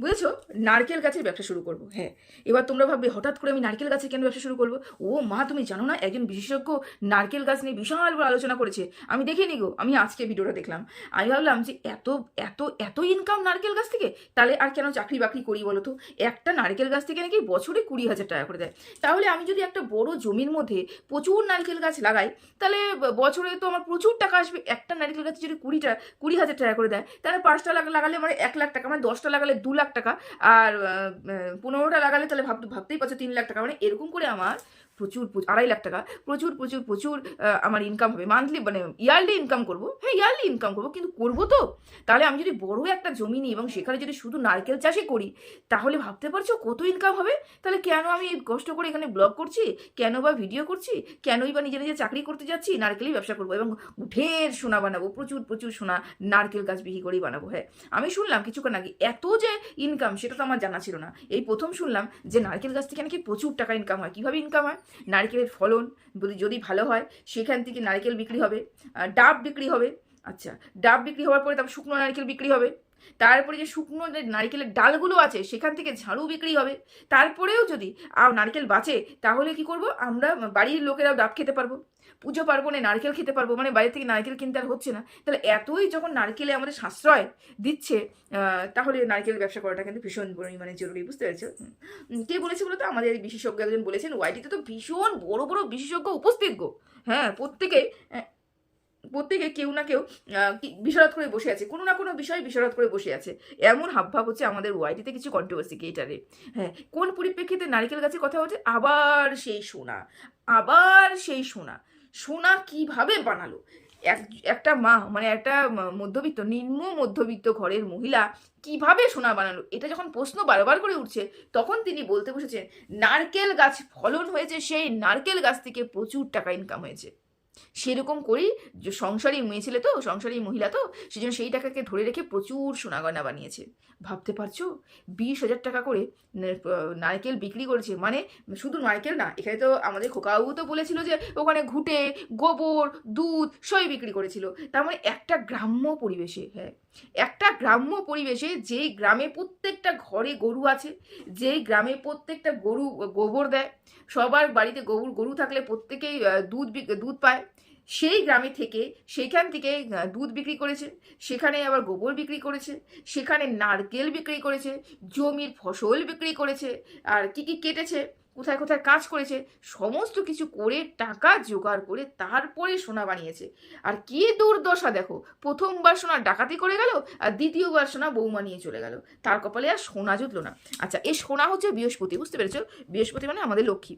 বুঝেছ? নারকেল গাছের ব্যবসা শুরু করব হ্যাঁ। এবার তোমরা ভাববে, হঠাৎ করে আমি নারকেল গাছের কেন ব্যবসা শুরু করব? ও মা, তুমি জানো না, একজন বিশেষজ্ঞ নারকেল গাছ নিয়ে বিশাল বড় আলোচনা করেছে। আমি দেখিনি গো, আমি আজকে ভিডিওটা দেখলাম। আমি ভাবলাম যে এত এত এত ইনকাম নারকেল গাছ থেকে? তাহলে আর কেন চাকরি বাকরি করি বলো তো? একটা নারকেল গাছ থেকে নাকি বছরে কুড়ি হাজার টাকা করে দেয়। তাহলে আমি যদি একটা বড় জমির মধ্যে প্রচুর নারকেল গাছ লাগাই, তাহলে বছরে তো আমার প্রচুর টাকা আসবে। একটা নারকেল গাছে যদি কুড়িটা, কুড়ি হাজার টাকা করে দেয়, তাহলে পাঁচটা লাগা- লাগালে মানে এক লাখ টাকা মানে দশটা লাগালে দু লাখ টাকা, আর পনেরোটা লাগালে তাহলে ভাব, ভাবতেই পারছ তিন লাখ টাকা। মানে এরকম করে আমার প্রচুর আড়াই লাখ টাকা, প্রচুর প্রচুর প্রচুর আমার ইনকাম হবে। মান্থলি মানে ইয়ারলি ইনকাম করব। হ্যাঁ ইয়ারলি ইনকাম করব, কিন্তু করব তো? তাহলে আমি যদি বড় একটা জমি নিই এবং সেখানে যদি শুধু নারকেল চাষই করি, তাহলে ভাবতে পারছ কত ইনকাম হবে? তাহলে কেন আমি কষ্ট করে এখানে ব্লগ করছি? কেন বা ভিডিও করছি? কেনই বা নিজে নিজে চাকরি করতে যাচ্ছি? নারকেলই ব্যবসা করব এবং ঢের সোনা বানাবো, প্রচুর প্রচুর সোনা নারকেল গাছ বিক্রি করেই বানাবো। হ্যাঁ আমি শুনলাম কিছুক্ষণ আগে এত যে ইনকাম সেটা তো আমার জানা ছিল না। এই প্রথম শুনলাম যে নারকেল গাছ থেকে নাকি প্রচুর টাকা ইনকাম হয়। কীভাবে ইনকাম হয়? নারকেলের ফলন যদি ভালো হয়, সেখান থেকে নারকেল বিক্রি হবে ডাব বিক্রি হবে আচ্ছা ডাব বিক্রি হওয়ার পরে তারপর শুকনো নারকেল বিক্রি হবে, তারপরে যে শুকনো যে নারকেলের ডালগুলো আছে, সেখান থেকে ঝাড়ু বিক্রি হবে, তারপরেও যদি নারকেল বাঁচে, তাহলে কি করব? আমরা বাড়ির লোকেরাও ডাব খেতে পারব। পুজো পার্বণে নারকেল খেতে পারব মানে বাইরে থেকে নারকেল কিনতে আর হচ্ছে না। তাহলে এতই যখন নারকেলে আমাদের সাশ্রয় দিচ্ছে তাহলে নারকেল ব্যবসা করাটা কিন্তু ভীষণ পরিমাণে জরুরি, বুঝতে পেরেছ? কে বলেছে বলো তো আমাদের বিশেষজ্ঞ একজন বলেছেন ওয়াইটিতে তো ভীষণ বড় বড় বিশেষজ্ঞ উপস্থিত গো। হ্যাঁ প্রত্যেকে প্রত্যেকে কেউ না কেউ বিশারদ করে বসে আছে, কোনো না কোনো বিষয়ে বিশারদ করে বসে আছে। এমন হাবভাব হচ্ছে আমাদের ওয়াইটিতে কিছু কন্ট্রোভার্সি এটারে হ্যাঁ কোন পরিপ্রেক্ষিতে নারকেল গাছের কথা হচ্ছে? আবার সেই সোনা, আবার সেই সোনা। সোনা কীভাবে বানালো? এক, একটা মা মানে একটা মধ্যবিত্ত, নিম্ন মধ্যবিত্ত ঘরের মহিলা কীভাবে সোনা বানালো? এটা যখন প্রশ্ন বারবার করে উঠছে, তখন তিনি বলতে বসেছেন, নারকেল গাছ ফলন হয়েছে, সেই নারকেল গাছ থেকে প্রচুর টাকা ইনকাম হয়েছে। সেরকম করেই সংসারী মেয়ে ছেলে তো, সংসারী মহিলা তো, সেজন্য সেই টাকাকে ধরে রেখে প্রচুর সোনা গয়না বানিয়েছে। ভাবতে পারছ? বিশ হাজার টাকা করে নারকেল বিক্রি করেছে। মানে শুধু নারকেল না, এখানে তো আমাদের খোকাবু তো বলেছিল যে ওখানে ঘুটে, গোবর, দুধ সবই বিক্রি করেছিল। তার মানে একটা গ্রাম্য পরিবেশে হ্যাঁ। একটা গ্রাম্য পরিবেশে যেই গ্রামে প্রত্যেকটা ঘরে গরু আছে, যেই গ্রামে প্রত্যেকটা গরু, গোবর দেয়, সবার বাড়িতে গরু গরু থাকলে প্রত্যেকেই দুধ দুধ পায়। সেই গ্রামে থেকে সেইখান থেকে দুধ বিক্রি করেছে, সেখানে আবার গোবর বিক্রি করেছে, সেখানে নারকেল বিক্রি করেছে, জমির ফসল বিক্রি করেছে, আর কি কি কেটেছে কোথায় কোথায় কাজ করেছে, সমস্ত কিছু করে টাকা জোগাড় করে তারপরে সোনা বানিয়েছে। আর কি দুর্দশা দেখো, প্রথমবার সোনা ডাকাতি করে গেল আর দ্বিতীয়বার সোনা বৌমা নিয়ে চলে গেল। তার কপালে আর সোনা জুটলো না। আচ্ছা এই সোনা হচ্ছে বৃহস্পতি, বুঝতে পেরেছ? বৃহস্পতি মানে আমাদের লক্ষ্মী।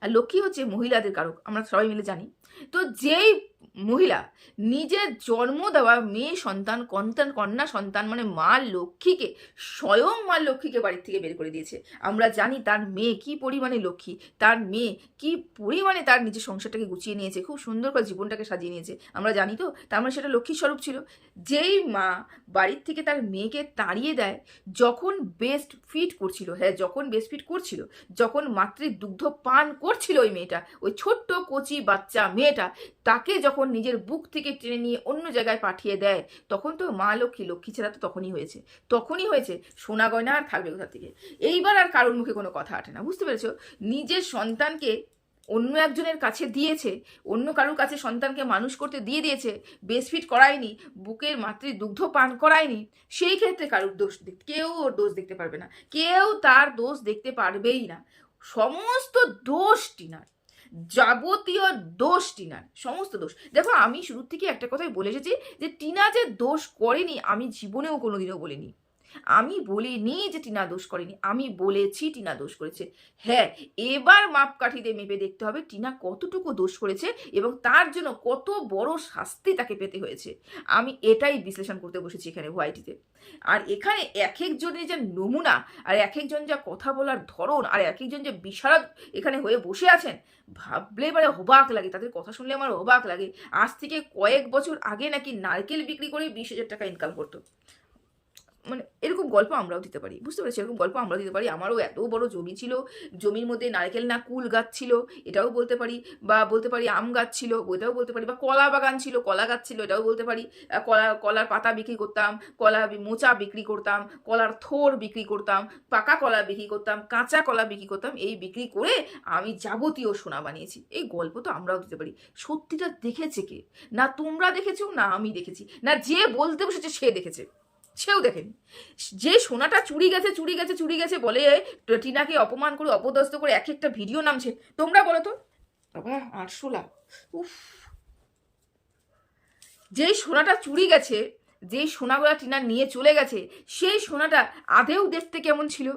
আর লক্ষ্মী হচ্ছে মহিলাদের কারক, আমরা সবাই মিলে জানি। তো যেই মহিলা, নিজের জন্ম দেওয়া মেয়ে সন্তান, কন্তান, কন্যা সন্তান মানে মা লক্ষ্মীকে, স্বয়ং মা লক্ষ্মীকে বাড়ির থেকে বের করে দিয়েছে। আমরা জানি তার মেয়ে কি পরিমাণে লক্ষ্মী, তার মেয়ে কি পরিমাণে তার নিজের সংসারটাকে গুছিয়ে নিয়েছে, খুব সুন্দর করে জীবনটাকে সাজিয়ে নিয়েছে। আমরা জানি তো, তার মানে সেটা লক্ষ্মীর স্বরূপ ছিল। যেই মা বাড়ির থেকে তার মেয়েকে তাড়িয়ে দেয়, যখন বেস্ট ফিট করছিল হ্যাঁ যখন বেস্ট ফিট করছিল, যখন মাতৃ দুগ্ধ পান করছিল ওই মেয়েটা, ওই ছোট্ট কচি বাচ্চা মেয়েটা, তাকে যখন নিজের বুক থেকে টেনে নিয়ে অন্য জায়গায় পাঠিয়ে দেয়, তখন তো মা লক্ষ্মী লক্ষ্মী ছাড়া তো তখনই হয়েছে। তখনই হয়েছে সোনা গয়না আর থাকবে কোথা থেকে? এইবার আর কারোর মুখে কোনো কথা আটে না, বুঝতে পেরেছ? নিজের সন্তানকে অন্য একজনের কাছে দিয়েছে, অন্য কারোর কাছে সন্তানকে মানুষ করতে দিয়ে দিয়েছে বেসফিট করায়নি, বুকের মাতৃ দুগ্ধ পান করায়নি, সেই ক্ষেত্রে কারোর দোষ কেউ ওর দোষ দেখতে পারবে না। কেউ তার দোষ দেখতে পারবেই না। সমস্ত দোষ টিনার। যাবতীয় দোষ টিনার, সমস্ত দোষ। দেখো, আমি শুরুর থেকে একটা কথাই বলে এসেছি যে টিনা যে দোষ করেনি, আমি জীবনেও কোনোদিনও বলিনি। আমি বলিনি যে টিনা দোষ করেনি, আমি বলেছি টিনা দোষ করেছে। হ্যাঁ এবার মাপকাঠিতে মেপে দেখতে হবে টিনা কতটুকু দোষ করেছে এবং তার জন্য কত বড় শাস্তি তাকে পেতে হয়েছে। আমি এটাই বিশ্লেষণ করতে বসেছি এখানে হোয়াইটিতে আর এখানে এক একজনের যে নমুনা, আর এক একজন যা কথা বলার ধরন, আর এক একজন যে বিশারদ এখানে হয়ে বসে আছেন, ভাবলে এবারে অবাক লাগে। তাদের কথা শুনলে আমার অবাক লাগে। আজ থেকে কয়েক বছর আগে নাকি নারকেল বিক্রি করে বিশ হাজার টাকা ইনকাম করতো। মানে এরকম গল্প আমরাও দিতে পারি, বুঝতে পেরেছি? এরকম গল্প আমরাও দিতে পারি। আমারও এত বড় জমি ছিল, জমির মধ্যে নারকেল না কুল গাছ ছিল, এটাও বলতে পারি, বা বলতে পারি আম গাছ ছিল ওইটাও বলতে পারি, বা কলা বাগান ছিল, কলা গাছ ছিল, এটাও বলতে পারি। কলা, কলার পাতা বিক্রি করতাম, কলা মোচা বিক্রি করতাম, কলার থোর বিক্রি করতাম, পাকা কলা বিক্রি করতাম, কাঁচা কলা বিক্রি করতাম, এই বিক্রি করে আমি যাবতীয় সোনা বানিয়েছি। এই গল্প তো আমরাও দিতে পারি। সত্যিটা দেখেছে কে? না তোমরা দেখেছ, না আমি দেখেছি। না যে বলতে বসেছে সে দেখেছে। সেও দেখেনি। যে সোনাটা চুরি গেছে চুরি গেছে চুরি গেছে বলে টিনাকে অপমান করে অপদস্থ করে এক একটা ভিডিও নামছে তোমরা বলো তো? বাবা আটশো লাখ। উফ। যেই সোনাটা চুরি গেছে যেই সোনাগুলা টিনা নিয়ে চলে গেছে সেই সোনাটা আদেও দেখতে কেমন ছিল?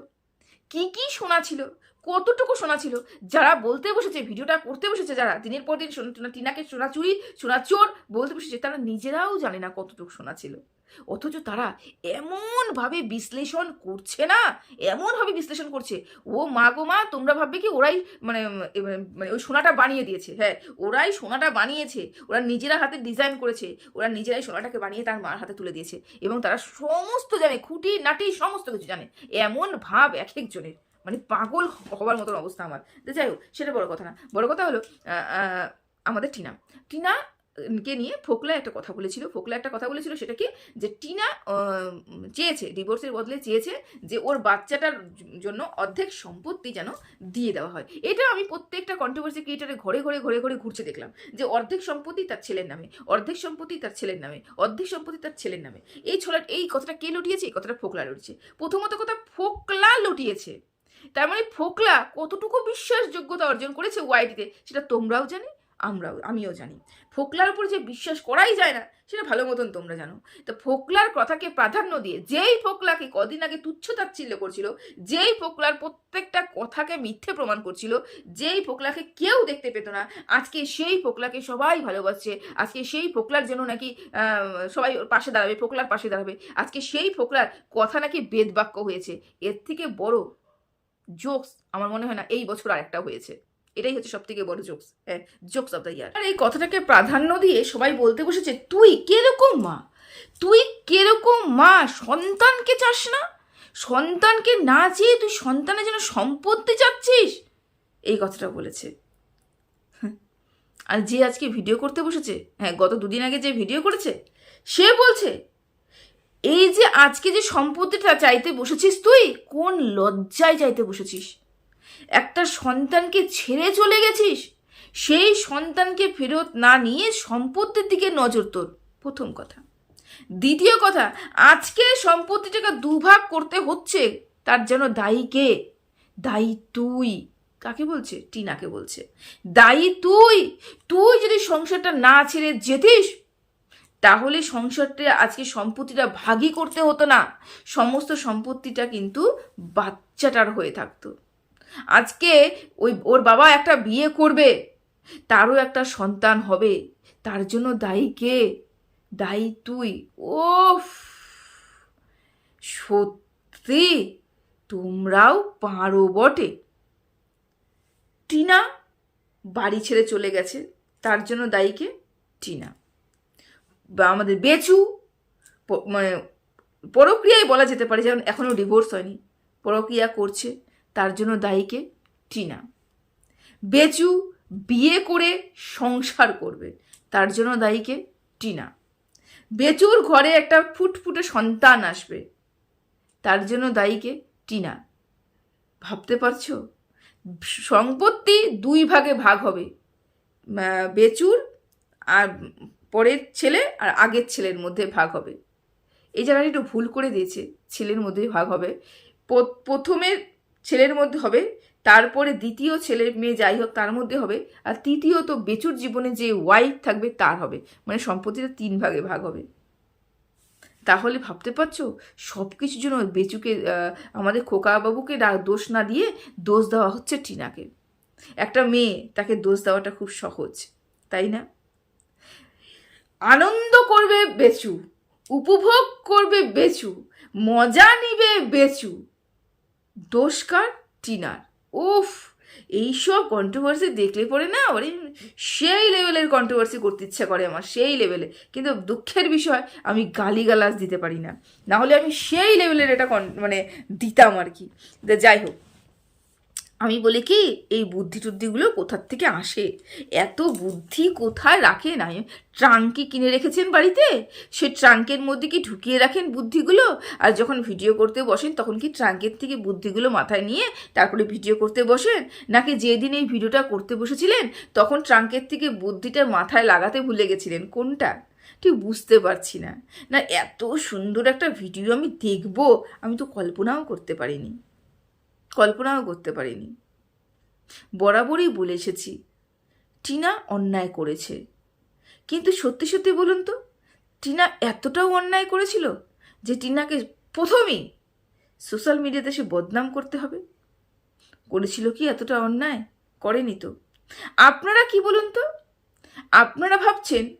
কি কি সোনা ছিল? কতটুকু সোনা ছিল? যারা বলতে বসেছে ভিডিওটা করতে বসেছে যারা দিনের পর দিন টিনাকে সোনা চুরি সোনা চোর বলতে বসেছে তারা নিজেরাও জানে না কতটুকু সোনা ছিল। অথচ তারা এমনভাবে বিশ্লেষণ করছে না, এমনভাবে বিশ্লেষণ করছে। ও মা গো মা, তোমরা ভাববে কি ওরাই মানে মানে ওই সোনাটা বানিয়ে দিয়েছে। হ্যাঁ ওরাই সোনাটা বানিয়েছে, ওরা নিজেরা হাতে ডিজাইন করেছে, ওরা নিজেরাই সোনাটাকে বানিয়ে তার মার হাতে তুলে দিয়েছে এবং তারা সমস্ত জানে, খুঁটি, নাটি, সমস্ত কিছু জানে। এমন ভাব এক একজনের। মানে পাগল হবার মতন অবস্থা আমার। যাই হোক, সেটা বড় কথা না। বড় কথা হলো আমাদের টিনা। টিনা কে নিয়ে ফোকলা একটা কথা বলেছিল। ফোকলা একটা কথা বলেছিল সেটা কি যে টিনা চেয়েছে ডিভোর্সের বদলে চেয়েছে যে ওর বাচ্চাটার জন্য অর্ধেক সম্পত্তি যেন দিয়ে দেওয়া হয়। এটা আমি প্রত্যেকটা কন্ট্রোভার্সি ক্রিয়েটারে ঘরে ঘরে ঘরে ঘরে ঘুরছে দেখলাম যে অর্ধেক সম্পত্তি তার ছেলের নামে, অর্ধেক সম্পত্তি তার ছেলের নামে, অর্ধেক সম্পত্তি তার ছেলের নামে। এই ছোলা এই কথাটা কে লুটিয়েছে? এই কথাটা ফোকলা লুটিয়েছে। প্রথমত কথা, ফোকলা লুটিয়েছে। তার মানে ফোকলা কতটুকু বিশ্বাসযোগ্যতা অর্জন করেছে ওয়াইটিতে সেটা তোমরাও জানে। আমরাও, আমিও জানি। ফোকলার উপর যে বিশ্বাস করাই যায় না, সেটা ভালো মতন তোমরা জানো। তো ফোকলার কথাকে প্রাধান্য দিয়ে, যেই ফোকলাকে কদিন আগে তুচ্ছ তাচ্ছিল্য করছিল, যেই ফোকলার প্রত্যেকটা কথাকে মিথ্যে প্রমাণ করছিল, যেই ফোকলাকে কেউ দেখতে পেত না, আজকে সেই ফোকলাকে সবাই ভালোবাসছে, আজকে সেই ফোকলার জন্য নাকি সবাই পাশে দাঁড়াবে, ফোকলার পাশে দাঁড়াবে, আজকে সেই ফোকলার কথা নাকি বেদবাক্য হয়েছে। এর থেকে বড় জোকস, আমার মনে হয় না, এই বছর আরেকটা হয়েছে। এটাই হচ্ছে সব থেকে বড় জোকস হ্যাঁ জোকস অফ দ্য ইয়ার আর এই কথাটাকে প্রাধান্য দিয়ে সবাই বলতে বসেছে, তুই কীরকম মা? তুই কেরকম মা? সন্তানকে চাস না? সন্তানকে না চেয়ে তুই সন্তানের জন্য সম্পত্তি চাচ্ছিস? এই কথাটা বলেছে। আর যে আজকে ভিডিও করতে বসেছে হ্যাঁ গত দুদিন আগে যে ভিডিও করেছে, সে বলছে, এই যে আজকে যে সম্পত্তিটা চাইতে বসেছিস তুই, কোন লজ্জায় চাইতে বসেছিস? একটা সন্তানকে ছেড়ে চলে গেছিস? সেই সন্তানকে ফেরত না নিয়ে সম্পত্তির দিকে নজর তোর। প্রথম কথা। দ্বিতীয় কথা, আজকে সম্পত্তিটাকে দুভাগ করতে হচ্ছে। তার যেন দায়ী কে? দায়ী তুই। কাকে বলছে? টিনাকে বলছে। দায়ী তুই। তুই যদি সংসারটা না ছেড়ে যেতিস, তাহলে সংসারটা আজকে সম্পত্তিটা ভাগই করতে হতো না। সমস্ত সম্পত্তিটা কিন্তু বাচ্চাটার হয়ে থাকতো। আজকে ওই ওর বাবা একটা বিয়ে করবে, তারও একটা সন্তান হবে, তার জন্য দায়ী কে? দায়ী তুই। ওফ সত্যি? তোমরাও পারো বটে। টিনা বাড়ি ছেড়ে চলে গেছে, তার জন্য দায়ী কে? টিনা। বা আমাদের বেচু মানে পরক্রিয়ায় বলা যেতে পারে, যেমন এখনও ডিভোর্স হয়নি, পরক্রিয়া করছে। তার জন্য দায়ীকে টিনা। বেচু বিয়ে করে সংসার করবে, তার জন্য দায়ীকে টিনা। বেচুর ঘরে একটা ফুটফুটে সন্তান আসবে, তার জন্য দায়ীকে টিনা। ভাবতে পারছ? সম্পত্তি দুই ভাগে ভাগ হবে বেচুর আর পরের ছেলে আর আগের ছেলের মধ্যে ভাগ হবে। এই জায়গাটা একটু ভুল করে দিয়েছে, ছেলের মধ্যে ভাগ হবে। প্রথমে ছেলের মধ্যে হবে, তারপরে দ্বিতীয় ছেলে মেয়ে যাই হোক তার মধ্যে হবে, আর তৃতীয়ত বেচুর জীবনে যে ওয়াইফ থাকবে তার হবে। মানে সম্পত্তিটা তিন ভাগে ভাগ হবে। তাহলে ভাবতে পারছ? সব কিছুর জন্য বেচুকে আমাদের খোকাবাবুকে দোষ না দিয়ে দোষ দেওয়া হচ্ছে টিনাকে। একটা মেয়ে, তাকে দোষ দেওয়াটা খুব সহজ, তাই না? আনন্দ করবে বেচু, উপভোগ করবে বেচু, মজা নিবে বেচু। দোষকার টিনার। উফ, এইসব কন্ট্রোভার্সি দেখলে পরে না ওরে সেই লেভেলের কন্ট্রোভার্সি করতে ইচ্ছা করে আমার, সেই লেভেলে কিন্তু দুঃখের বিষয়, আমি গালিগালাজ দিতে পারি না। নাহলে আমি সেই লেভেলের এটা মানে দিতাম আর কি। যাই হোক। আমি বলি কি, এই বুদ্ধি টুদ্ধিগুলো কোথার থেকে আসে? এত বুদ্ধি কোথায় রাখেন আমি ট্রাঙ্কি কিনে রেখেছেন বাড়িতে? সে ট্রাঙ্কের মধ্যে কি ঢুকিয়ে রাখেন বুদ্ধিগুলো? আর যখন ভিডিও করতে বসেন, তখন কি ট্রাঙ্কের থেকে বুদ্ধিগুলো মাথায় নিয়ে তারপরে ভিডিও করতে বসেন? নাকি যেদিন এই ভিডিওটা করতে বসেছিলেন, তখন ট্রাঙ্কের থেকে বুদ্ধিটা মাথায় লাগাতে ভুলে গেছিলেন? কোনটা? ঠিক বুঝতে পারছি না। না, এত সুন্দর একটা ভিডিও আমি দেখব, আমি তো কল্পনাও করতে পারিনি। কল্পনাও করতে পারিনি। বরাবরই বলে এসেছি, টিনা অন্যায় করেছে। কিন্তু সত্যি সত্যি বলুন তো, টিনা এতটাও অন্যায় করেছিল যে টিনাকে প্রথমেই সোশ্যাল মিডিয়াতে সে বদনাম করতে হবে। করেছিল কি এতটা অন্যায়? করেনি তো। আপনারা কি বলুন তো? আপনারা ভাবছেন,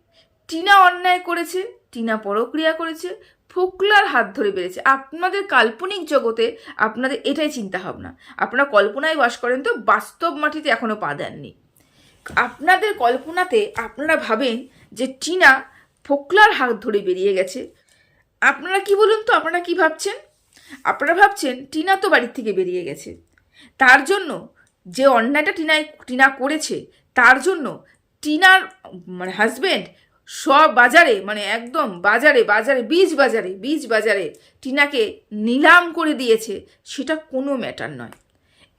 টিনা অন্যায় করেছে, টিনা পরক্রিয়া করেছে ফোকলার হাত ধরে বেড়েছে। আপনাদের কাল্পনিক জগতে আপনাদের এটাই চিন্তা ভাবনা আপনারা কল্পনায় বাস করেন তো, বাস্তব মাটিতে এখনও পা দেননি। আপনাদের কল্পনাতে আপনারা ভাবেন যে টিনা ফোকলার হাত ধরে বেরিয়ে গেছে। আপনারা কি বলুন তো, আপনারা কি ভাবছেন? আপনারা ভাবছেন টিনা তো বাড়ির থেকে বেরিয়ে গেছে। তার জন্য যে অন্যায়টা টিনায়, টিনা করেছে, তার জন্য টিনার মানে হাজবেন্ড সব বাজারে মানে একদম বাজারে বাজারে, বীজ বাজারে বীজ বাজারে টিনাকে নিলাম করে দিয়েছে, সেটা কোনো ম্যাটার নয়।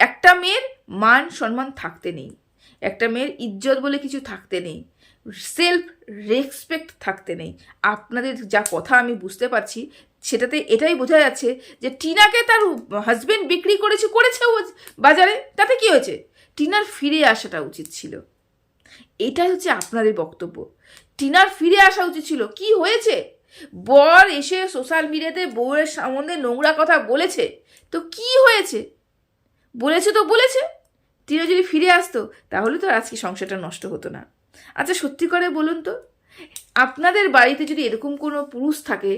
একটা মেয়ের মান সম্মান থাকতে নেই, একটা মেয়ের ইজ্জত বলে কিছু থাকতে নেই সেলফ রেসপেক্ট থাকতে নেই। আপনাদের যা কথা আমি বুঝতে পারছি, সেটাতে এটাই বোঝা যাচ্ছে যে টিনাকে তার হাজবেন্ড বিক্রি করেছে করেছে ও বাজারে, তাতে কি হয়েছে? টিনার ফিরে আসাটা উচিত ছিল। এটাই হচ্ছে আপনাদের বক্তব্য। টিনার ফিরে আসা উচিত ছিল। কি হয়েছে? বর এসে সোশ্যাল মিডিয়াতে বউয়ের সম্বন্ধে নোংরা কথা বলেছে। তো কি হয়েছে? বলেছে তো বলেছে। টিনা যদি ফিরে আসতো, তাহলে তো আজকে সংসারটা নষ্ট হতো না। আচ্ছা সত্যি করে বলুন তো, আপনাদের বাড়িতে যদি এরকম কোনো পুরুষ থাকে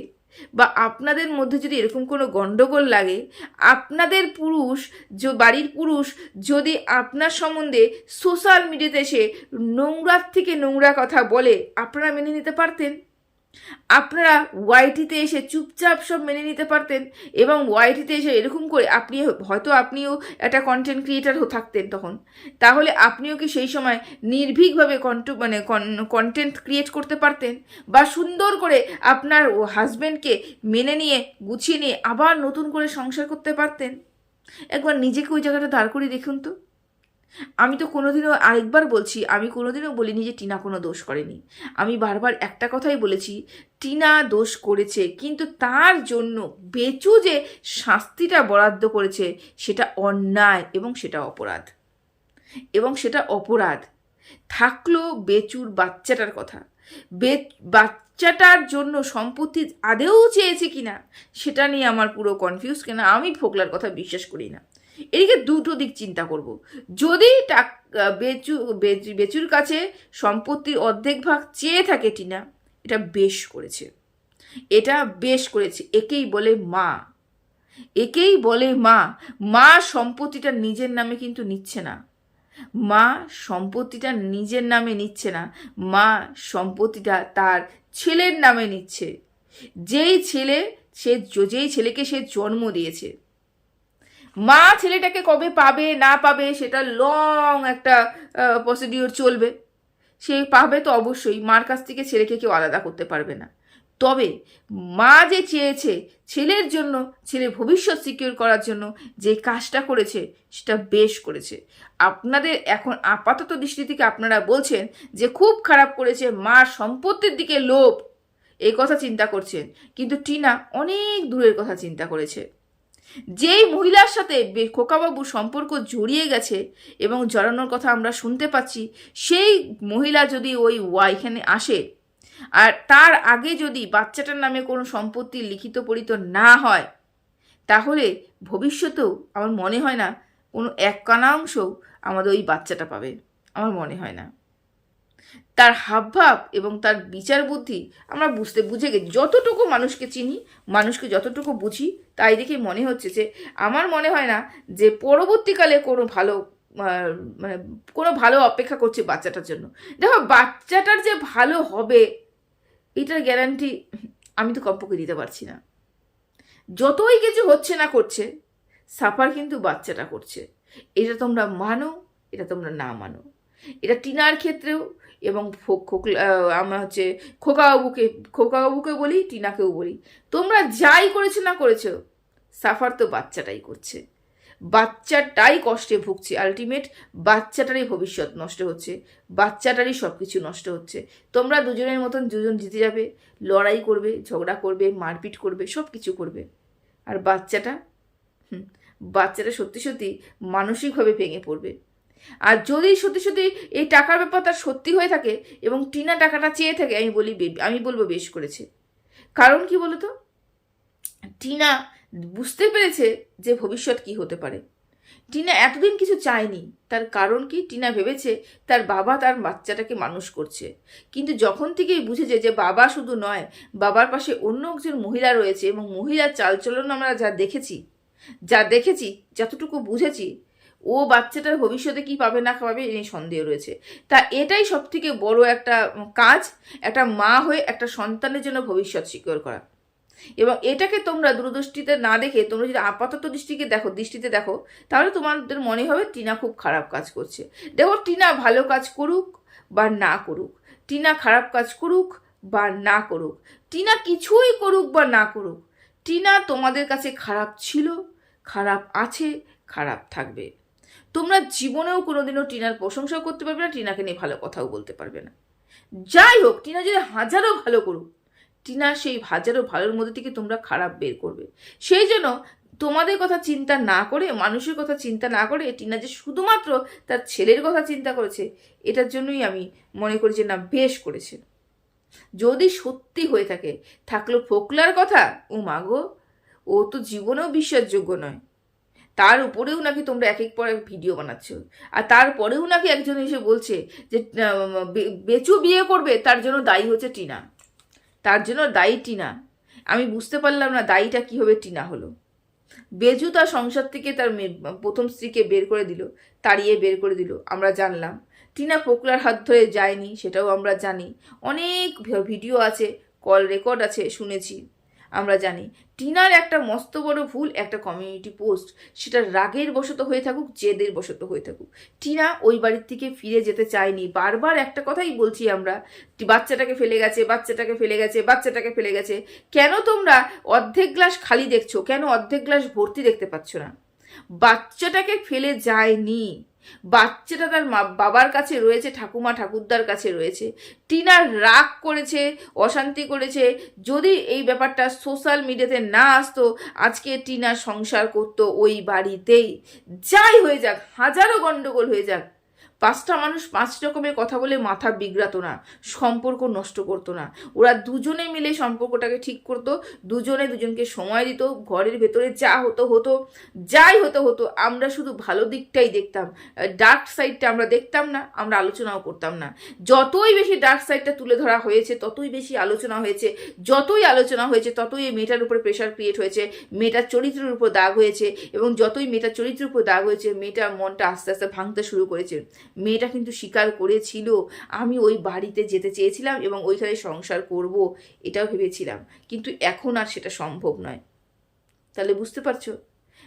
বা আপনাদের মধ্যে যদি এরকম কোনো গণ্ডগোল লাগে, আপনাদের পুরুষ যে, বাড়ির পুরুষ যদি আপনার সম্বন্ধে সোশ্যাল মিডিয়াতে এসে নোংরার থেকে নোংরা কথা বলে, আপনারা মেনে নিতে পারতেন? আপনারা ওয়াইটিতে এসে চুপচাপ সব মেনে নিতে পারতেন এবং ওয়াইটিতে এসে এরকম করে আপনি হয়তো আপনিও একটা কন্টেন্ট ক্রিয়েটার থাকতেন তখন। তাহলে আপনিও কি সেই সময় নির্ভীকভাবে কন্ট মানে কন্টেন্ট ক্রিয়েট করতে পারতেন? বা সুন্দর করে আপনার হাজব্যান্ডকে মেনে নিয়ে, গুছিয়ে নিয়ে আবার নতুন করে সংসার করতে পারতেন? একবার নিজেকে ওই জায়গাটা দাঁড় করিয়ে দেখুন তো। আমি তো কোনোদিনও আরেকবার বলছি, আমি কোনোদিনও বলিনি যে টিনা কোনো দোষ করেনি। আমি বারবার একটা কথাই বলেছি, টিনা দোষ করেছে, কিন্তু তার জন্য বেচু যে শাস্তিটা বরাদ্দ করেছে, সেটা অন্যায় এবং সেটা অপরাধ। এবং সেটা অপরাধ। থাকল বেচুর বাচ্চাটার কথা। বে বাচ্চাটার জন্য সম্পত্তি আদেও চেয়েছে কিনা, সেটা নিয়ে আমার পুরো কনফিউজ কেনা আমি ফোকলার কথা বিশ্বাস করি না। এদিকে দুটো দিক চিন্তা করব। যদি বেচু- বেচুর কাছে সম্পত্তির অর্ধেক ভাগ চেয়ে থাকে টিনা, এটা বেশ করেছে। এটা বেশ করেছে। একেই বলে মা। একেই বলে মা। মা সম্পত্তিটা নিজের নামে কিন্তু নিচ্ছে না। মা সম্পত্তিটা নিজের নামে নিচ্ছে না। মা সম্পত্তিটা তার ছেলের নামে নিচ্ছে। যেই ছেলে, সে, যেই ছেলেকে সে জন্ম দিয়েছে। মা ছেলেটাকে কবে পাবে, না পাবে, সেটা লং একটা প্রসিডিওর চলবে। সে পাবে তো অবশ্যই, মার কাছ থেকে ছেলেকে কেউ আলাদা করতে পারবে না। তবে মা যে চেয়েছে ছেলের জন্য, ছেলে ভবিষ্যৎ সিকিউর করার জন্য, যে কাজটা করেছে, সেটা বেশ করেছে। আপনাদের এখন আপাতত দৃষ্টি থেকে আপনারা বলছেন যে খুব খারাপ করেছে মার সম্পত্তির দিকে লোভ এই কথা চিন্তা করছেন। কিন্তু টিনা অনেক দূরের কথা চিন্তা করেছে। যেই মহিলার সাথে বে- খোকাবাবুর সম্পর্ক জড়িয়ে গেছে এবং জড়ানোর কথা আমরা শুনতে পাচ্ছি, সেই মহিলা যদি ওই ওয়াইখানে আসে আর তার আগে যদি বাচ্চাটার নামে কোনো সম্পত্তি লিখিত পরিত না হয়, তাহলে ভবিষ্যতেও আমার মনে হয় না কোনো এক কানাংশও আমাদের ওই বাচ্চাটা পাবে। আমার মনে হয় না। তার হাবভাব এবং তার বিচার বুদ্ধি আমরা বুঝতে বুঝে গেছি। যতটুকু মানুষকে চিনি, মানুষকে যতটুকু বুঝি, তাই দেখে মনে হচ্ছে যে, আমার মনে হয় না যে পরবর্তীকালে কোনো ভালো মানে কোনো ভালো অপেক্ষা করছে বাচ্চাটার জন্য। দেখো, বাচ্চাটার যে ভালো হবে, এটার গ্যারান্টি আমি তো কমপক্ষে দিতে পারছি না। যতই কিছু হচ্ছে না করছে সাফার কিন্তু বাচ্চাটা করছে। এটা তোমরা মানো, এটা তোমরা না মানো। এটা টিনার ক্ষেত্রেও এবং আমরা হচ্ছে খোকাবাবুকে খোকাবাবুকে বলি, টিনাকেও বলি। তোমরা যাই করেছ না করেছ, সাফার তো বাচ্চাটাই করছে। বাচ্চাটাই কষ্টে ভুগছে আলটিমেট বাচ্চাটারই ভবিষ্যৎ নষ্ট হচ্ছে, বাচ্চাটারই সব কিছু নষ্ট হচ্ছে। তোমরা দুজনের মতন দুজন জিতে যাবে, লড়াই করবে, ঝগড়া করবে, মারপিট করবে সব কিছু করবে। আর বাচ্চাটা বাচ্চাটা সত্যি সত্যি মানসিকভাবে ভেঙে পড়বে। আর যদি সত্যি সত্যি এই টাকার ব্যাপার তার সত্যি হয়ে থাকে এবং টিনা টাকাটা চেয়ে থাকে, আমি বলি আমি বলব বেশ করেছে। কারণ কি বলতো? টিনা বুঝতে পেরেছে যে ভবিষ্যৎ কি হতে পারে। টিনা এতদিন কিছু চায়নি। তার কারণ কি? টিনা ভেবেছে তার বাবা তার বাচ্চাটাকে মানুষ করছে। কিন্তু যখন থেকেই বুঝেছে যে বাবা শুধু নয়, বাবার পাশে অন্য একজন মহিলা রয়েছে এবং মহিলার চালচলন আমরা যা দেখেছি যা দেখেছি, যতটুকু বুঝেছি ও বাচ্চাটার ভবিষ্যতে কি পাবে না পাবে এই সন্দেহ রয়েছে। তা এটাই সব থেকে বড় একটা কাজ, একটা মা হয়ে একটা সন্তানের জন্য ভবিষ্যৎ সিকিওর করা। এবং এটাকে তোমরা দূরদৃষ্টিতে না দেখে, তোমরা যদি আপাতত দৃষ্টিকে দেখো, দৃষ্টিতে দেখো, তাহলে তোমাদের মনে হবে টিনা খুব খারাপ কাজ করছে। দেখো, টিনা ভালো কাজ করুক বা না করুক, টিনা খারাপ কাজ করুক বা না করুক, টিনা কিছুই করুক বা না করুক, টিনা তোমাদের কাছে খারাপ ছিল, খারাপ আছে, খারাপ থাকবে। তোমরা জীবনেও কোনোদিনও টিনার প্রশংসাও করতে পারবে না, টিনাকে নিয়ে ভালো কথাও বলতে পারবে না। যাই হোক, টিনা যদি হাজারো ভালো করুক, টিনা সেই হাজারো ভালোর মধ্যে থেকে তোমরা খারাপ বের করবে। সেই জন্য তোমাদের কথা চিন্তা না করে, মানুষের কথা চিন্তা না করে, টিনা যে শুধুমাত্র তার ছেলের কথা চিন্তা করেছে, এটার জন্যই আমি মনে করি যে না, বেশ করেছে। যদি সত্যি হয়ে থাকে, থাকল ফোকলার কথা ও মাগো ও তো জীবনেও বিশ্বাসযোগ্য নয়। তার উপরেও নাকি তোমরা এক এক পর এক ভিডিও বানাচ্ছ। আর তারপরেও নাকি একজন এসে বলছে যে বেচু বিয়ে করবে, তার জন্য দায়ী হচ্ছে টিনা। তার জন্য দায়ী টিনা। আমি বুঝতে পারলাম না দায়ীটা কীভাবে টিনা হলো। বেজু তার সংসার থেকে তার প্রথম স্ত্রীকে বের করে দিল, তাড়িয়ে বের করে দিল। আমরা জানলাম, টিনা পোকলার হাত ধরে যায়নি, সেটাও আমরা জানি। অনেক ভিডিও আছে, কল রেকর্ড আছে, শুনেছি। আমরা জানি। টিনার একটা মস্ত বড় ভুল, একটা কমিউনিটি পোস্ট সেটা রাগের বশত হয়ে থাকুক, জেদের বশত হয়ে থাকুক। টিনা ওই বাড়ির থেকে ফিরে যেতে চায়নি। বারবার একটা কথাই বলছি আমরা, বাচ্চাটাকে ফেলে গেছে, বাচ্চাটাকে ফেলে গেছে, বাচ্চাটাকে ফেলে গেছে। কেন তোমরা অর্ধেক গ্লাস খালি দেখছ? কেন অর্ধেক গ্লাস ভর্তি দেখতে পাচ্ছ না? বাচ্চাটাকে ফেলে যায়নি। বাচ্চাটা তার মা বাবার কাছে রয়েছে, ঠাকুমা ঠাকুরদার কাছে রয়েছে। টিনার রাগ করেছে, অশান্তি করেছে। যদি এই ব্যাপারটা সোশ্যাল মিডিয়াতে না আসতো, আজকে টিনা সংসার করতো ওই বাড়িতেই। যাই হয়ে যাক, হাজারো গণ্ডগোল হয়ে যাক। পাঁচটা মানুষ পাঁচ রকমের কথা বলে মাথা বিগড়াতো না, সম্পর্ক নষ্ট করতো না। ওরা দুজনে মিলে সম্পর্কটাকে ঠিক করতো, দুজনে দুজনকে সময় দিত, ঘরের ভেতরে যা হতো হতো, যাই হতো হতো, আমরা শুধু ভালো দিকটাই দেখতাম। ডার্ক সাইডটা আমরা দেখতাম না, আমরা আলোচনাও করতাম না। যতই বেশি ডার্ক সাইডটা তুলে ধরা হয়েছে, ততই বেশি আলোচনা হয়েছে, যতই আলোচনা হয়েছে, ততই এই মেয়েটার উপরে প্রেশার ক্রিয়েট হয়েছে, মেয়েটার চরিত্রের উপর দাগ হয়েছে, এবং যতই মেয়েটার চরিত্রের উপর দাগ হয়েছে, মেয়েটার মনটা আস্তে আস্তে ভাঙতে শুরু করেছে। মেয়েটা কিন্তু স্বীকার করেছিল। আমি ওই বাড়িতে যেতে চেয়েছিলাম এবং ওইখানে সংসার করব এটাও ভেবেছিলাম। কিন্তু এখন আর সেটা সম্ভব নয়। তাহলে বুঝতে পারছ?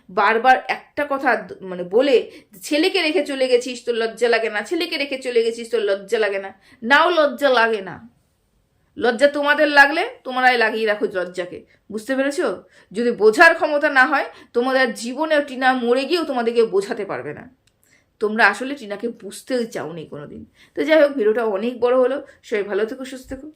বারবার একটা কথা মানে বলে, ছেলেকে রেখে চলে গেছিস, তোর লজ্জা লাগে না। ছেলেকে রেখে চলে গেছিস, তোর লজ্জা লাগে না। নাও লজ্জা লাগে না। লজ্জা তোমাদের লাগলে তোমরাই লাগিয়ে রাখো লজ্জাকে। বুঝতে পেরেছ? যদি বোঝার ক্ষমতা না হয়, তোমাদের জীবনেও টিনা মরে গিয়েও তোমাদেরকে বোঝাতে পারবে না। তোমরা আসলে টিনাকে বুঝতেই চাওনি কোনোদিন। তো যাই হোক, ভিডিওটা অনেক বড় হলো। সবাই ভালো থেকো, সুস্থ থেকো।